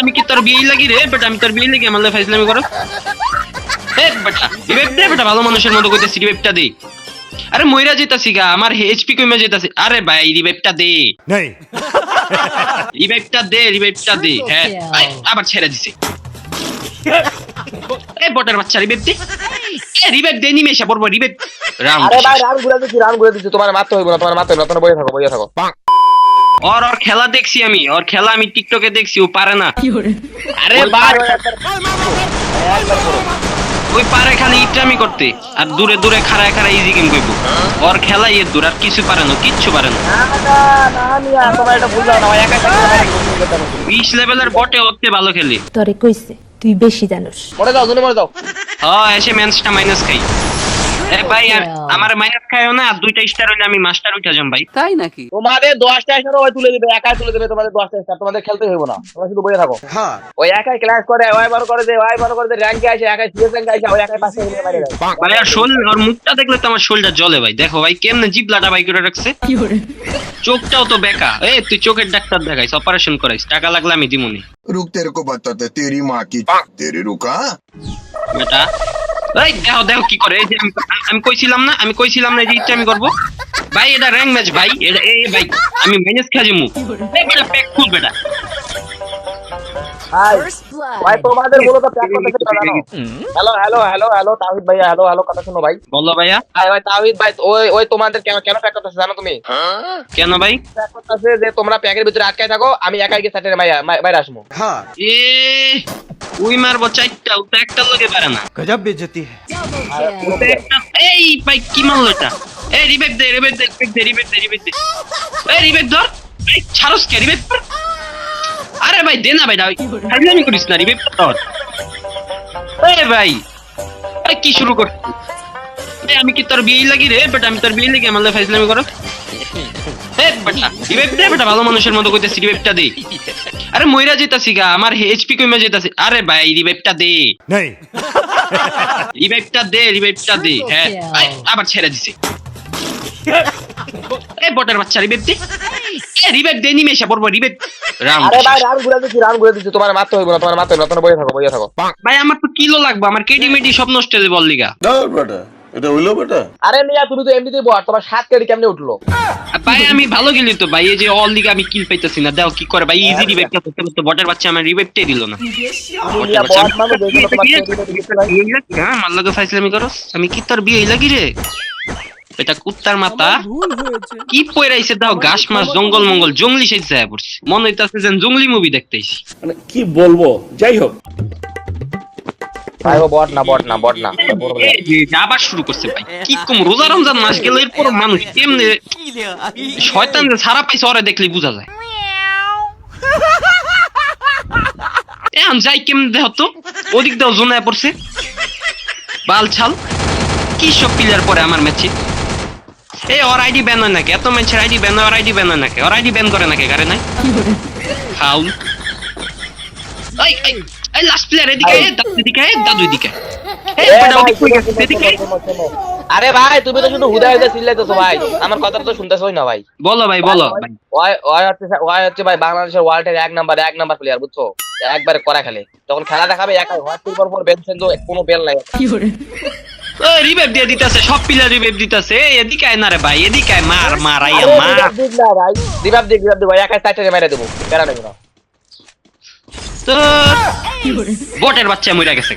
আমি কি তোর বিয়ে লাগি রে? বেটা আমি তোর বিয়ে লাগি আমার ফাইজলামি করো। বেটা বেটা ভালো মানুষের মতো কইতেছি রিবেপটা দে। আরে মইরা যেতাছি গা আমার এইচপি কইমা যেতাছি। আরে ভাই রিবেপটা দে। नहीं রিবেপটা দে রিবেপটা দে। হ্যাঁ আই, আবার ছেড়ে দিছে। এ বটের বাচ্চা রিবেপ দে। এ রিবেপ দে নিমেষে পড়ব রিবেপ রাউন্ড আরে ভাই রান ঘুরে দিচ্ছি রান ঘুরে দিচ্ছি তোমার মারতে হইব না তোমার মারতে হইব না তোমার বইয়ে থাকো বইয়ে থাকো। ওর ওর খেলা দেখছি আমি। ওর খেলা আমি টিকটকে দেখছি ও পারে না। আরে ওই পার। ওই পারে খালি ইটামি করতে। আর দূরে দূরে খাড়ায় খাড়ায় ইজি গেম কইব। ওর খেলা ইয়ে দূর আর কিছু পারে না কিচ্ছু পারে না। বিশ লেভেলের বটে হচ্ছে ভালো খেলে। তরে কইছে তুই বেশি জানোস। মরে যাও জুনে মরে যাও। হ্যাঁ এসে ম্যাচটা মাইনাস খাই। এ ভাই আর আমার মাইনাস খায়ও না দুইটা স্টার হইলে আমি মাস্টার উঠে যাম ভাই। তাই নাকি? তোমাদের দশটা স্টার ওই তুলে দিবে একাই তুলে দিবে তোমাদের দশটা স্টার তোমাদের খেলতে হইব না। তোমরা শুধু বসে থাকো। হ্যাঁ। ওই একাই ক্লাস করে ওই বার করে দে ওই বার করে দে র্যাঙ্কে আসে একাই সিএস র্যাঙ্কে আসে ওই একাই পাশে হইলে বাইরে ভাই আর শোল ওর মুখটা দেখলে তো আমার শোলটা জ্বলে ভাই। দেখো ভাই কেমনে জিবলাটা ভাই করে রাখছে। কি করে? চোখটাও তো বেকা। এ তুই চোখের ডাক্তার দেখাইস অপারেশন করাইস টাকা লাগলে আমি দিমুনি। রুক তেরে কো বাতাতে তেরি মা কি তেরে রুকা হ্যাঁ? বেটা এই দেখো দেখো কি করে এই যে আমি- আমি কইছিলাম না আমি কইছিলাম না এই যে ইচ্ছা আমি করব। ভাই এটা র্যাঙ্ক ম্যাচ ভাই এটা এই ভাই আমি মাইনাস খেয়ে যাব বেটা প্যাক খুল বেটা। ভাই ভাই তোমাদের মূলত প্যাক করতে জানো? Hello hello hello hello Tahid ভাই হ্যালো হ্যালো কথা শুনো ভাই। বলো ভাইয়া। ভাই ভাই তাহিদ ভাই ওই ওই তোমাদের কেন কেন প্যাক করতেছে জানো তুমি? কেন ভাই? প্যাক করতেছে যে তোমরা প্যাকের ভিতরে আটকায় থাকো আমি একাই গিয়ে স্যাটারে বাইরে আসব। এ উই মারবো চারটা ও একটা লগে পারে না। গজব বেজতি এই ভাই কি মারলো এটা? এই রিবেক দে রিবেক দে রিবেক দে রিবেক দে রিবেক দে। এই রিবেক ধর। এই ছাড়স কে রিবেক আরে ভাই দে না ভাই দাও। হাইলামি করিস না রিবেক ধর। এই ভাই এই কি শুরু করছিস? আমি কি তোর বিয়ে লাগি রে? বাট আমি তোর বিয়ে লাগি আমার ফাইজলামি করো। ভালো মানুষের মতো রিভাইভটা দে। আরে যেতাছি গা আমার এইচপি আরে ভাই রিভাইভটা দে। রিভাইভটা দে রিভাইভটা দে। হ্যাঁ। আবার ছেড়ে দিছে। এ বটার বাচ্চা রিভাইভ দে। রিভাইভ দে নিমেষে পড়ব রিভাইভ আরে ভাই রান ঘুরে দিছি ঘুরে দিছি তোমার মারতে হইব না তোমার না তোমরা বইয়া থাকো বইয়া থাকো। ভাই আমার তো কিলো লাগবে আমার কেডি হ্যাঁ। মেডি সব নষ্ট হয়ে যাবে বল লিগা এটা হইল বেটা? আরে মিয়া তুমি তো এমনিতেই তোমার সাত কেডি কেমনে উঠল? ভাই আমি ভালো গেলি তো ভাই এই যে অল লিগা আমি কিল পাইতেছি না দাও কি করে ভাই ইজি রিভাইভটা করতে করতে বটের বাচ্চা আমার রিভাইভটাই দিল না। মানে হ্যাঁ মার লাগে ফাইসলামি করস আমি কি তোর বিয়ে লাগি রে? এটা কুত্তার মাথা। কি পয়রাইছে দাও ঘাস মাস জঙ্গল মঙ্গল জঙ্গলি সেই যায় পড়ছে। মনে হইতাছে যেন জঙ্গলি মুভি দেখতেইছি মানে কি বলব? যাই হোক। ভাই, ও বট না বট না বট না। আবার শুরু করছে ভাই। কি কম, রোজা রমজান মাস গেল এরপর মানুষ কেমনে শয়তান যে সারা পাইছে, ওরে দেখলেই বোঝা যায়। এখন যাই কেমনে দেহ তো? ওদিক দাও জোনায় পড়ছে। বাল ছাল। কি সব প্লেয়ার পরে আমার ম্যাচে এই ওর আইডি ব্যান হয় নাকি? এত ম্যাচের আইডি ব্যান ওর আইডি ব্যান হয় নাকি? ওর আইডি ব্যান করে নাকি? গারে নাই? ফাউল এই লাস্ট প্লেয়ার এদিকে আয়, দাদু এদিকে আয়, দাদু এদিকে। আয়। এই বেটা ওদিক কই গেছে এদিকে। আয়। আরে ভাই তুমি তো শুধু হুদা হুদা চিল্লাইতেছো ভাই। আমার কথাটা তো শুনতেছই না ভাই। বলো ভাই বলো। ভাই ওই হচ্ছে ওই হচ্ছে ভাই বাংলাদেশের ওয়ার্ল্ডের এক নাম্বার এক নাম্বার প্লেয়ার বুঝছ? একবারে করা খেলে। যখন খেলা দেখাবে একাই হোয়াট পর পর বেল সেন্দ কোনো বেল নাই। ওই রিভাইভ দিয়ে দিতাছে সব প্লেয়ার রিভাইভ দিতাছে। এদিকে আয় না রে ভাই এদিকে আয় মার মার আরে মার। রিভাব দিক না ভাই। দিক ভাই একাই সাইডে মেরে দেবো। বেড়া নেব না। তো বটের বাচ্চা মরে গেছে।